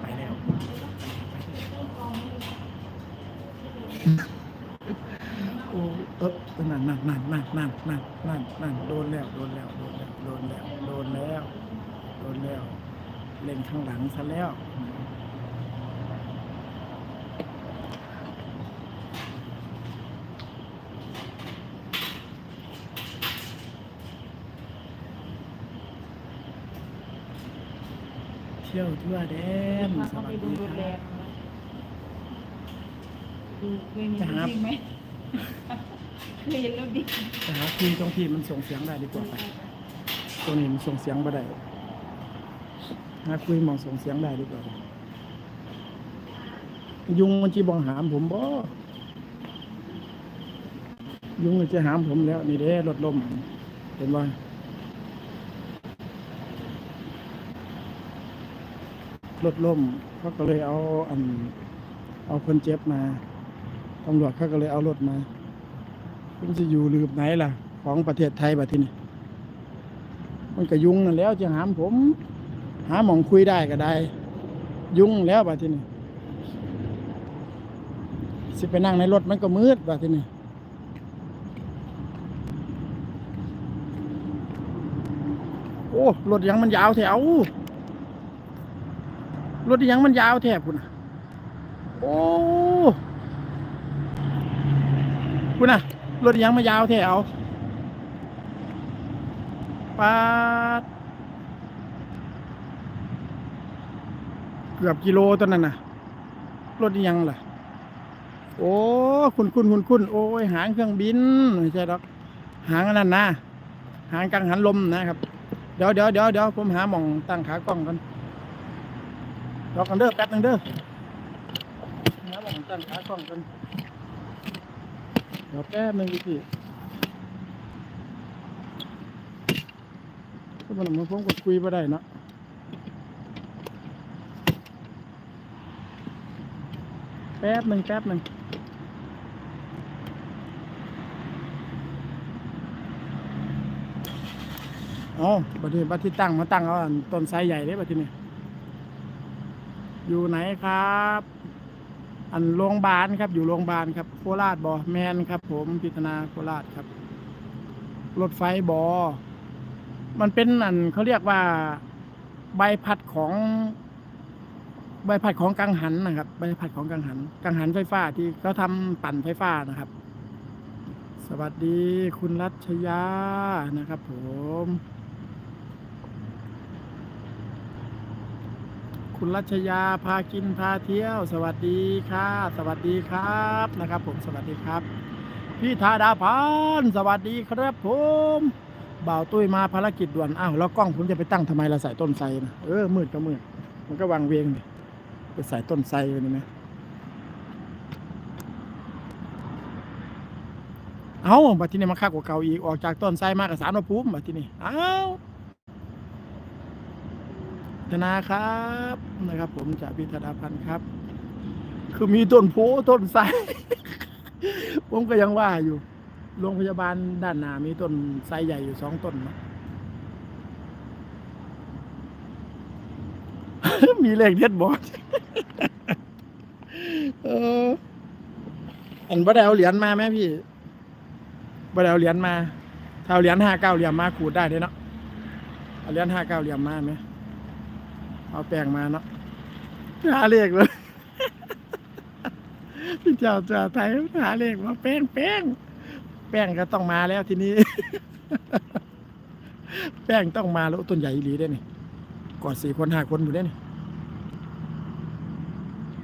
ไปแล้วโอ้เออนั่นนั่นนั่นนั่นนั่นนั่นนั่นนั่นโดนแล้วโดนแล้วโดนแล้วโดนแล้วโดนแล้วโดนแล้ว เล่นข้างหลังซะแล้ว เที่ยวทั่วแดนมาสเข้าวัไปสดูดีรถคแรรับงนะดูเคยมีจะรหาถดิ่งไหมเคยเห็นรถดิ่งแต่หาคุยตรงที่มันส่งเสียงได้ดีกว่าไปตัวนี้มันส่งเสียงบ่ได้หาคุยหมองส่งเสียงได้ดีกว่าไปยุงมันจีบองหามผมบ่ยุงมันจะหามผมแล้ว นี่เด้รถลมเห็นบ่ รถล่มเขาก็เลยเอาอันเอาคนเจ็บมาตำรวจเขาก็เลยเอารถมามันจะอยู่ลืบไหนล่ะ ของประเทศไทยแบบที่นี่มันก็ยุ่งนั่นแล้วจะหามผม หาหมองคุยได้ก็ได้ ยุ่งแล้วแบบที่นี่สิไปนั่งในรถมันก็มืดแบบที่นี่โอ้รถยังมันยาวแถว รถยังมันยาวแถบคุณโอ้คุณน่ะรถยังมายาวแถวปาดเกือบกิโลตัวนั้นน่ะรถยังล่ะ โอ้คุณคุณคุณคุณโอ้ยหางเครื่องบินไม่ใช่หรอกหางอันนั้นนะหางกังหันลมนะครับ เดี๋ยวเดี๋ยวเดี๋ยวเดี๋ยวผมหาหม่องตั้งขากล้องกัน รอกันเด้อแป๊บนึงเด้อหาหม่องตั้งขากล้องกันเดี๋ยวแป๊บนึงพี่ก็มันมาผมก็คุยไ่ได้นะแป๊บหนึ่งแป๊บหนึ่งอ๋อบัดนี้บัดที่ตั้งมาตั้งเอาต้นไทรใหญ่เด้บัดที่นี่ อยู่ไหนครับ อันโรงพยาบาลครับ อยู่โรงพยาบาลครับโคราชบอแมนครับ ผมพิจนาโคราชครับ รถไฟบอมันเป็นอันเขาเรียกว่าใบพัดของ ใบพัดของกังหันนะครับ ใบพัดของกังหัน กังหันไฟฟ้าที่เขาทำปั่นไฟฟ้านะครับ สวัสดีคุณรัชยานะครับ ผม คุณรัชยาพากินพาเที่ยว สวัสดีค่ะ สวัสดีครับนะครับ ผมสวัสดีครับ พี่ธาดาพันสวัสดีครับผมบ่าวตุ้ยมาภารกิจด่วนอ้าวแล้วกล้องผมจะไปตั้งทำไมเราใส่ต้นไทรนะเออมืดก็มืดมันก็วางเวงดิไปใส่ต้นไทรไปนี่ไหมเอาบัดที่นี่มาคักกว่าเก่าอีกออกจากต้นไทรมากับสารพระภูมิบัดที่นี่เอา ธนาครับนะครับ ผมจากพิธดาพันธ์ครับ คือมีต้นโพต้นไทรผมก็ยังว่าอยู่ โรงพยาบาลด้านหน้ามีต้นไทรใหญ่อยู่สองต้นนะมีเลขเด็ดบอดเอออันบ่ได้เอาเหรียญมาไหมพี่บ่ได้เอาเหรียญมาถ้าเอาเหรียญห้าเก้าเหรียญมาขูดได้เด้เนาะเอาเหรียญห้าเก้าเหรียญมาไหม เอาแป้งมาเนาะหาเลขเลยพี่เจ้าเจ้าไทยหาเลขมาแป้งแป้งแป้งก็ต้องมาแล้วทีนี้ แป้งต้องมาแล้วต้นใหญ่อีหลีได้นี่ก่อนสี่คนห้าคนอยู่ได้นี่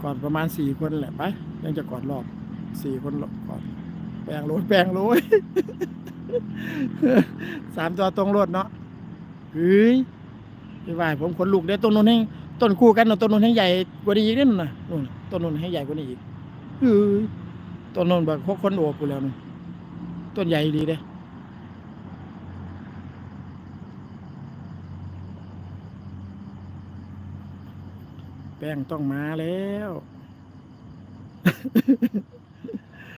ก่อนประมาณสี่คนแหละไปยังจะกอดรอบสี่คนรอบก่อน แป้งโรยแป้งโรยสามตัวตรงรถเนาะเฮ้ย ไม่ไหวผมขนลุกได้ต้นนู้นให้ต้นคู่กันต้นนู้นให้ใหญ่กว่านี้อีกนิดนึงนะนู่นต้นนู้นให้ใหญ่กว่านี้อีกเฮ้ยต้นนู้นแบบคนโอบกูแล้วนู่นต้นใหญ่ดีเด้แป้งต้องมาแล้ว